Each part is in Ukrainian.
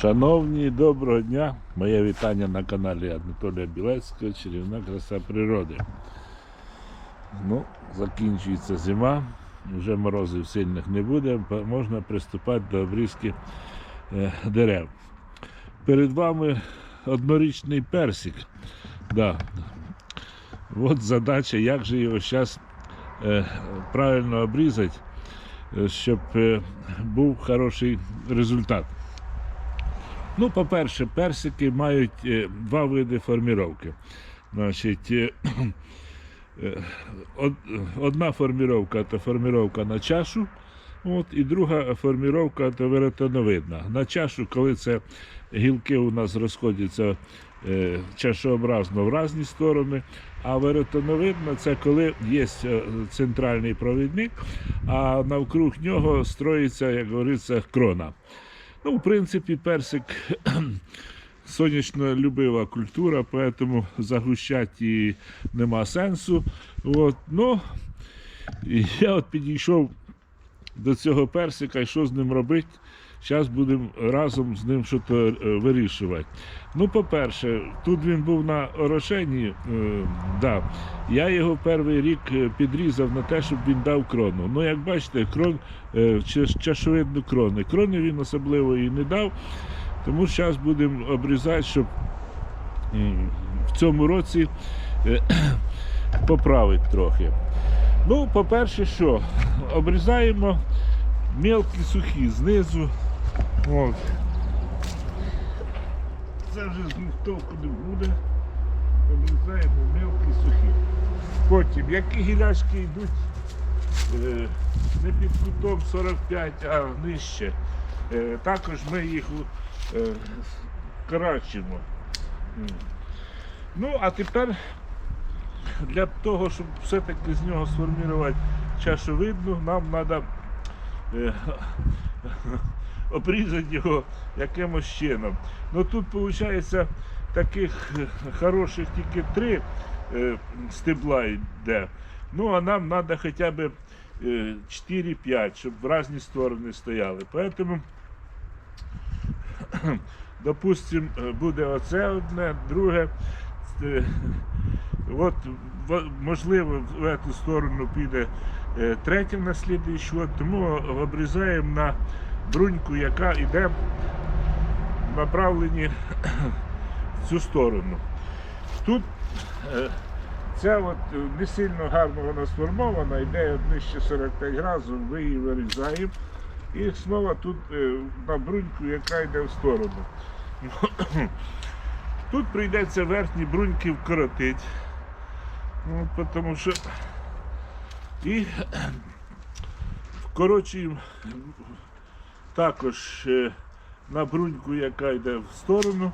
Шановні, доброго дня! Моє вітання на каналі Анатолія Білецького, чарівна краса природи. Ну, закінчується зима, вже морозів сильних не буде, можна приступати до обрізки е, дерев. Перед вами однорічний персик. Да. От задача, як же його зараз правильно обрізати, е, щоб е, був хороший результат. Ну, по-перше, персики мають е, два види форміровки. Значить, е, е, од- одна форміровка це форміровка на чашу, от, і друга форміровка це веретеновидна. На чашу, коли це гілки у нас розходяться чашообразно в різні сторони, а веретеновидна це коли є центральний провідник, а навкруг нього строїться, як говориться, крона. Ну, в принципі, персик сонячно-любива культура, поэтому загущати її нема сенсу. От, ну, я от підійшов до цього персика і що з ним робити. Зараз будемо разом з ним щось е, вирішувати. Ну, по-перше, тут він був на орошенні. Е, да. Я його перший рік е, підрізав на те, щоб він дав крону. Ну, як бачите, крон, е, чаш- чашовидну крони. Крони він особливо і не дав. Тому зараз будемо обрізати, щоб м, в цьому році е, поправити трохи. Ну, по-перше, що? Обрізаємо мелкі сухі знизу. От. Це вже з них толку не буде. Обрізаємо мелкі сухі. Потім, які гілячки йдуть е, не під кутом 45, а нижче, е, також ми їх е, крачимо. Ну, а тепер для того, щоб все-таки з нього сформувати чашовидну, нам треба е, обрізати його якимось чином. Ну тут виходить таких е, хороших тільки три е, стебла йде. Ну а нам треба хоча б е, 4-5, щоб в різні сторони стояли. Поэтому, допустим, е, буде оце одне, друге. От, можливо, в цю сторону піде е, третє на слідуючий год, тому обрізаємо на бруньку, яка йде в направленні в цю сторону. Тут е, ця от е, не сильно гарно вона сформована, йде нижче 45 градусів, ми її вирізаємо. І знову тут на бруньку, яка йде в сторону. Тут прийдеться верхні бруньки вкоротити. Ну, тому що і вкорочуємо також е, на бруньку, яка йде в сторону.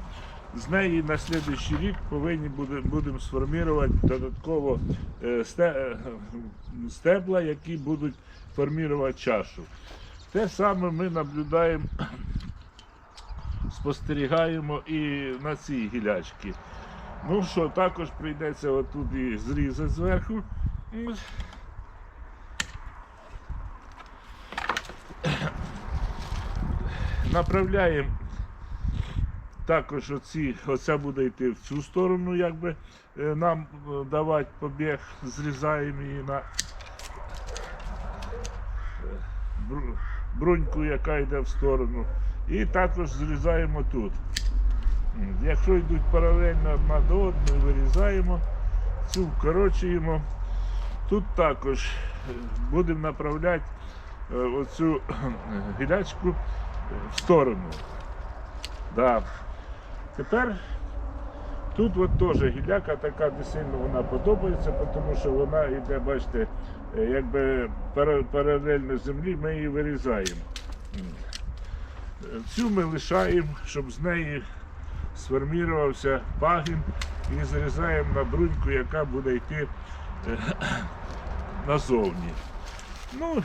З неї на слідуючий рік повинні буде, будемо сформувати додатково е, е, стебла, які будуть формувати чашу. Те саме ми наблюдаємо, спостерігаємо і на цій гілячці. Ну що, також прийдеться отут і зрізати зверху. Направляємо також оці, оця буде йти в цю сторону, якби е, нам е, давати побіг, зрізаємо її на е, бруньку, яка йде в сторону. І також зрізаємо тут. Якщо йдуть паралельно одна до одної, вирізаємо, цю вкорочуємо. Тут також е, будемо направляти е, оцю гілячку е, в сторону. Да. Тепер тут от теж гіляка така не сильно вона подобається, тому що вона йде, бачите, якби паралельно землі ми її вирізаємо. Цю ми лишаємо, щоб з неї сформувався пагін і зрізаємо на бруньку, яка буде йти е, назовні. Ну,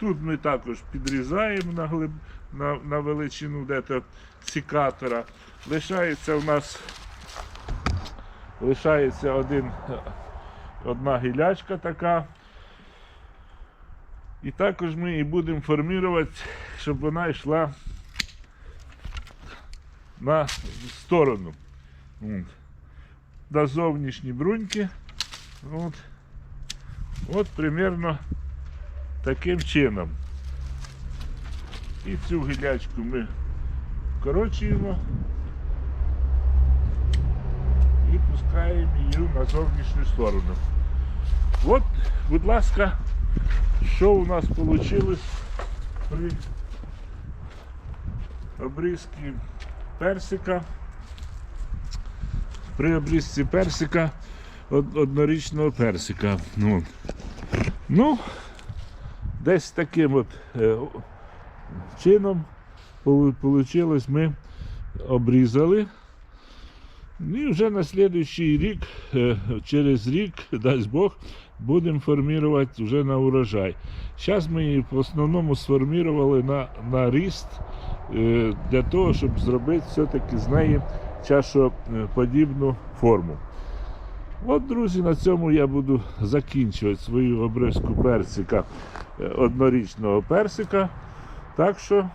тут ми також підрізаємо на, глиб, на, на величину дето сікатора. Лишається у нас лишається один, одна гілячка така. І також ми її будемо формувати, щоб вона йшла на сторону. От. До зовнішні бруньки. От. От примерно таким чином. І цю гілячку ми вкорочуємо і пускаємо її на зовнішню сторону. От, будь ласка, що у нас вийшло при обрізці персика. При обрізці персика, од- однорічного персика. Ну, ну десь таким от е, чином вийшло, ми обрізали. Ну, І вже на слідуючий рік, е, через рік, дасть Бог, будемо формувати вже на урожай. Зараз ми її в основному сформували на, на ріст для того, щоб зробити все-таки з неї чашоподібну форму. От, друзі, на цьому я буду закінчувати свою обрізку персика, е, однорічного персика. Так що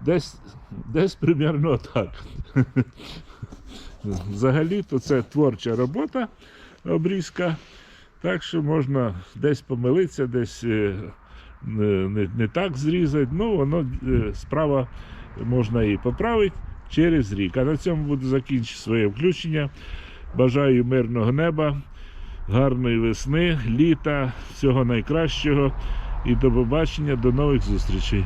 десь, десь примерно так. Взагалі-то це творча робота, обрізка. Так що можна десь помилитися, десь е, не, не, так зрізати. Ну, воно е, справа можна і поправити через рік. А на цьому буду закінчити своє включення. Бажаю мирного неба, гарної весни, літа, всього найкращого. І до побачення, до нових зустрічей.